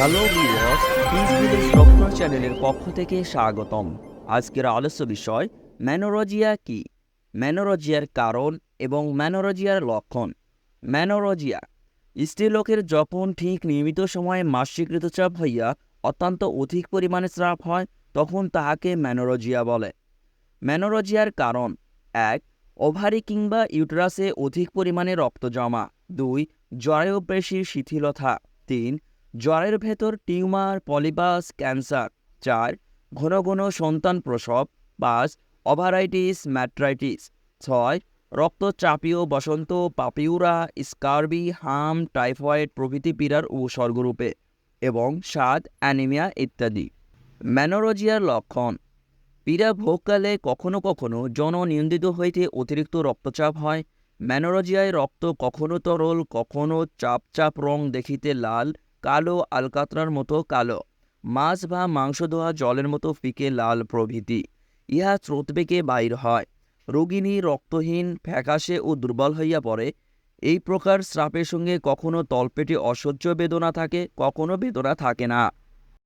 Hello viewers পিসবিলের স্বপ্ন চ্যানেলের পক্ষ থেকে স্বাগতম। আজকের আলোচ্য বিষয়, ম্যানোরজিয়া কি? ম্যানোরজিয়ার কারণ এবং ম্যানোরজিয়ার লক্ষণ। ম্যানোরজিয়া, স্ত্রীলোকের যখন ঠিক নিয়মিত সময়ে মাসিক ঋতুচাপ হইয়া অত্যন্ত অধিক পরিমাণে স্রাব হয়, তখন তাহাকে ম্যানোরজিয়া বলে। ম্যানোরজিয়ার কারণ, এক, ওভারি কিংবা ইউটেরাসে অধিক পরিমাণে রক্ত জমা। দুই, জরায়ুপেশির শিথিলতা। তিন জ্বরের ভেতর টিউমার পলিপাস ক্যান্সার। চার, ঘন ঘন সন্তান প্রসব। পাঁচ, ওভারাইটিস, ম্যাট্রাইটিস। ছয়, রক্তচাপীয় বসন্ত, পাপিউরা, স্কারবি, হাম, টাইফয়েড প্রভৃতি পীড়ার উপসর্গরূপে। এবং সাত, অ্যানিমিয়া ইত্যাদি। ম্যানোরজিয়ার লক্ষণ। পীড়া ভোগকালে কখনো কখনো জননিয়ন্ত্রিত হইতে অতিরিক্ত রক্তচাপ হয়। ম্যানোরজিয়ায় রক্ত কখনো তরল, কখনো চাপ চাপ রং দেখিতে লাল কালো আলকাতরার মতো কালো। মাছ বা মাংস ধোয়া জলের মতো ফিকে লাল প্রভৃতি। ইহা স্রোতবেগে বাইর হয়। রোগিণী রক্তহীন, ফ্যাকাশে ও দুর্বল হইয়া পড়ে। এই প্রকার স্রাপের সঙ্গে কখনো তলপেটে অসহ্য বেদনা থাকে, কখনো বেদনা থাকে না।